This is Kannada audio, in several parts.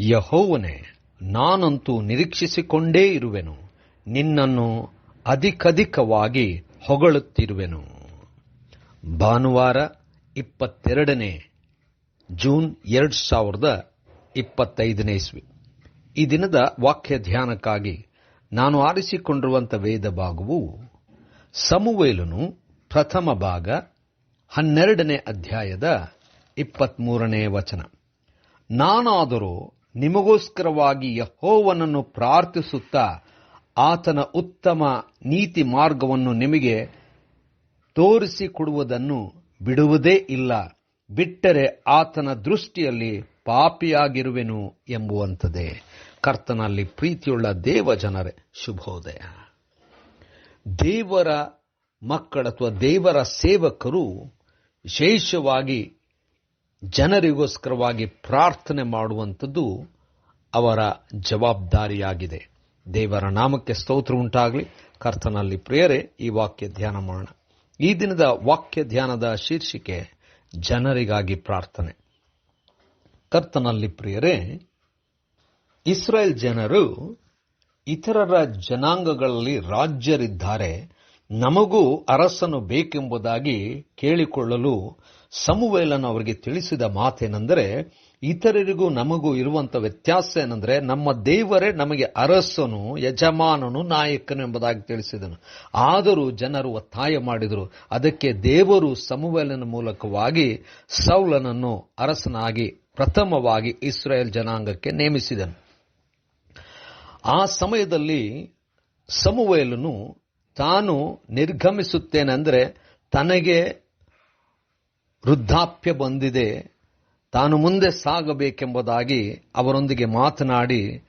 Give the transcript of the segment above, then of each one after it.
ಯಹೋವನೇ, ನಾನಂತೂ ನಿರೀಕ್ಷಿಸಿಕೊಂಡೇ ಇರುವೆನು. ನಿನ್ನನ್ನು ಅಧಿಕಧಿಕವಾಗಿ ಹೊಗಳುತ್ತಿರುವೆನು. ಭಾನುವಾರ ಇಪ್ಪತ್ತೆರಡನೇ ಜೂನ್ ಎರಡು ಸಾವಿರದ ಇಪ್ಪತ್ತೈದನೇ ಇಸ್ವಿ. ಈ ದಿನದ ವಾಕ್ಯ ಧ್ಯಾನಕ್ಕಾಗಿ ನಾನು ಆರಿಸಿಕೊಂಡಿರುವಂಥ ವೇದ ಭಾಗವು ಸಮುವೇಲನು ಪ್ರಥಮ ಭಾಗ ಹನ್ನೆರಡನೇ ಅಧ್ಯಾಯದ ಇಪ್ಪತ್ಮೂರನೇ ವಚನ. ನಾನಾದರೂ ನಿಮಗೋಸ್ಕರವಾಗಿ ಯಹೋವನನ್ನು ಪ್ರಾರ್ಥಿಸುತ್ತಾ ಆತನ ಉತ್ತಮ ನೀತಿ ಮಾರ್ಗವನ್ನು ನಿಮಗೆ ತೋರಿಸಿಕೊಡುವುದನ್ನು ಬಿಡುವುದೇ ಇಲ್ಲ. ಬಿಟ್ಟರೆ ಆತನ ದೃಷ್ಟಿಯಲ್ಲಿ ಪಾಪಿಯಾಗಿರುವೆನು ಎಂಬುವಂಥದ್ದೇ. ಕರ್ತನಲ್ಲಿ ಪ್ರೀತಿಯುಳ್ಳ ದೇವ ಜನರೇ, ಶುಭೋದಯ. ದೇವರ ಮಕ್ಕಳ ಅಥವಾ ದೇವರ ಸೇವಕರು ವಿಶೇಷವಾಗಿ ಜನರಿಗೋಸ್ಕರವಾಗಿ ಪ್ರಾರ್ಥನೆ ಮಾಡುವಂಥದ್ದು ಅವರ ಜವಾಬ್ದಾರಿಯಾಗಿದೆ. ದೇವರ ನಾಮಕ್ಕೆ ಸ್ತೋತ್ರ ಉಂಟಾಗಲಿ. ಕರ್ತನಲ್ಲಿ ಪ್ರಿಯರೇ, ಈ ವಾಕ್ಯ ಧ್ಯಾನ ಮಾಡೋಣ. ಈ ದಿನದ ವಾಕ್ಯ ಧ್ಯಾನದ ಶೀರ್ಷಿಕೆ, ಜನರಿಗಾಗಿ ಪ್ರಾರ್ಥನೆ. ಕರ್ತನಲ್ಲಿ ಪ್ರಿಯರೇ ಇಸ್ರೇಲ್ ಜನರು ಇತರರ ಜನಾಂಗಗಳಲ್ಲಿ ರಾಜ್ಯರಿದ್ದಾರೆ. ನಮಗೂ ಅರಸನು ಬೇಕೆಂಬುದಾಗಿ ಕೇಳಿಕೊಳ್ಳಲು ಸಮುವೇಲನು ಅವರಿಗೆ ತಿಳಿಸಿದ ಮಾತೇನೆಂದರೆ, ಇತರರಿಗೂ ನಮಗೂ ಇರುವಂತ ವ್ಯತ್ಯಾಸ ಏನಂದ್ರೆ, ನಮ್ಮ ದೇವರೇ ನಮಗೆ ಅರಸನು, ಯಜಮಾನನು, ನಾಯಕನು ಎಂಬುದಾಗಿ ತಿಳಿಸಿದನು. ಆದರೂ ಜನರು ಒತ್ತಾಯ ಮಾಡಿದರು. ಅದಕ್ಕೆ ದೇವರು ಸಮುವೇಲನ ಮೂಲಕವಾಗಿ ಸೌಲನನ್ನು ಅರಸನಾಗಿ, ಪ್ರಥಮವಾಗಿ ಇಸ್ರೇಲ್ ಜನಾಂಗಕ್ಕೆ ನೇಮಿಸಿದನು. ಆ ಸಮಯದಲ್ಲಿ ಸಮುವೇಲನು ತಾನು ನಿರ್ಗಮಿಸುತ್ತೇನೆಂದರೆ ತನಗೆ ವೃದ್ಧಾಪ್ಯ ಬಂದಿದೆ, ತಾನು ಮುಂದೆ ಸಾಗಬೇಕೆಂಬುದಾಗಿ ಅವರೊಂದಿಗೆ ಮಾತನಾಡಿ,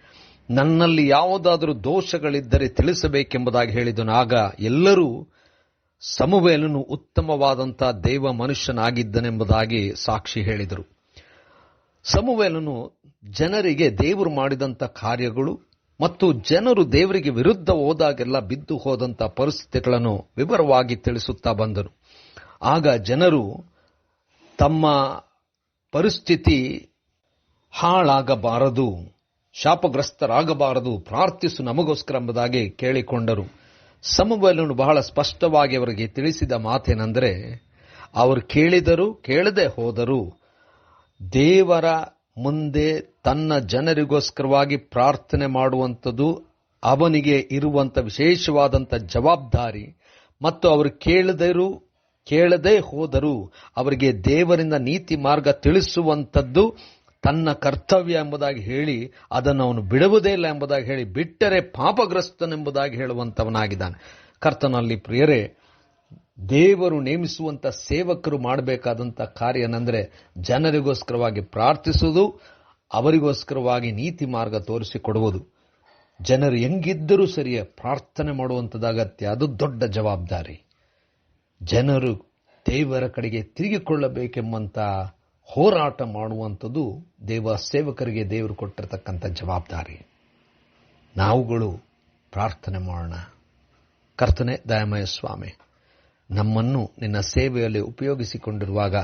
ನನ್ನಲ್ಲಿ ಯಾವುದಾದರೂ ದೋಷಗಳಿದ್ದರೆ ತಿಳಿಸಬೇಕೆಂಬುದಾಗಿ ಹೇಳಿದನು. ಆಗ ಎಲ್ಲರೂ ಸಮುವೇಲನು ಉತ್ತಮವಾದಂಥ ದೇವ ಮನುಷ್ಯನಾಗಿದ್ದನೆಂಬುದಾಗಿ ಸಾಕ್ಷಿ ಹೇಳಿದರು. ಸಮುವೇಲನು ಜನರಿಗೆ ದೇವರು ಮಾಡಿದಂಥ ಕಾರ್ಯಗಳು ಮತ್ತು ಜನರು ದೇವರಿಗೆ ವಿರುದ್ಧ ಹೋದಾಗೆಲ್ಲ ಬಿದ್ದು ಹೋದಂಥ ಪರಿಸ್ಥಿತಿಗಳನ್ನು ವಿವರವಾಗಿ ತಿಳಿಸುತ್ತಾ ಬಂದರು. ಆಗ ಜನರು ತಮ್ಮ ಪರಿಸ್ಥಿತಿ ಹಾಳಾಗಬಾರದು, ಶಾಪಗ್ರಸ್ತರಾಗಬಾರದು, ಪ್ರಾರ್ಥಿಸು ನಮಗೋಸ್ಕರ ಎಂಬುದಾಗಿ ಕೇಳಿಕೊಂಡರು. ಸಮುವೇಲನು ಬಹಳ ಸ್ಪಷ್ಟವಾಗಿ ಅವರಿಗೆ ತಿಳಿಸಿದ ಮಾತೇನೆಂದರೆ, ಅವರು ಕೇಳಿದರು, ಕೇಳದೆ ಹೋದರು. ದೇವರ ಮುಂದೆ ತನ್ನ ಜನರಿಗೋಸ್ಕರವಾಗಿ ಪ್ರಾರ್ಥನೆ ಮಾಡುವಂಥದ್ದು, ಅವನಿಗೆ ಇರುವಂತ ವಿಶೇಷವಾದಂಥ ಜವಾಬ್ದಾರಿ, ಮತ್ತು ಅವರು ಕೇಳದರು, ಕೇಳದೇ ಹೋದರೂ ಅವರಿಗೆ ದೇವರಿಂದ ನೀತಿ ಮಾರ್ಗ ತಿಳಿಸುವಂಥದ್ದು ತನ್ನ ಕರ್ತವ್ಯ ಎಂಬುದಾಗಿ ಹೇಳಿ, ಅದನ್ನು ಅವನು ಬಿಡುವುದೇ ಇಲ್ಲ ಎಂಬುದಾಗಿ ಹೇಳಿ, ಬಿಟ್ಟರೆ ಪಾಪಗ್ರಸ್ತನೆಂಬುದಾಗಿ ಹೇಳುವಂತವನಾಗಿದ್ದಾನೆ ಕರ್ತನಲ್ಲಿ ಪ್ರಿಯರೇ ದೇವರು ನೇಮಿಸುವಂತ ಸೇವಕರು ಮಾಡಬೇಕಾದಂಥ ಕಾರ್ಯ ಏನಂದರೆ ಜನರಿಗೋಸ್ಕರವಾಗಿ ಪ್ರಾರ್ಥಿಸುವುದು, ಅವರಿಗೋಸ್ಕರವಾಗಿ ನೀತಿ ಮಾರ್ಗ ತೋರಿಸಿಕೊಡುವುದು. ಜನರು ಹೆಂಗಿದ್ದರೂ ಸರಿಯೇ ಪ್ರಾರ್ಥನೆ ಮಾಡುವಂಥದ್ದು ಅಗತ್ಯ ಅದು ದೊಡ್ಡ ಜವಾಬ್ದಾರಿ. ಜನರು ದೇವರ ಕಡೆಗೆ ತಿರುಗಿಕೊಳ್ಳಬೇಕೆಂಬಂತ ಹೋರಾಟ ಮಾಡುವಂಥದ್ದು ದೇವ ಸೇವಕರಿಗೆ ದೇವರು ಕೊಟ್ಟಿರತಕ್ಕಂಥ ಜವಾಬ್ದಾರಿ. ನಾವುಗಳು ಪ್ರಾರ್ಥನೆ ಮಾಡೋಣ. ಕರ್ತನೆ ದಯಮಯ ಸ್ವಾಮಿ ನಮ್ಮನ್ನು ನಿನ್ನ ಸೇವೆಯಲ್ಲಿ ಉಪಯೋಗಿಸಿಕೊಂಡಿರುವಾಗ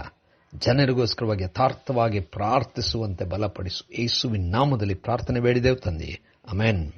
ಜನರಿಗೋಸ್ಕರವಾಗಿ ಯಥಾರ್ಥವಾಗಿ ಪ್ರಾರ್ಥಿಸುವಂತೆ ಬಲಪಡಿಸು. ಯೇಸುವಿನ ನಾಮದಲ್ಲಿ ಪ್ರಾರ್ಥನೆ ಬೇಡಿದೆವು ತಂದೆಯೇ. ಅಮೇನ್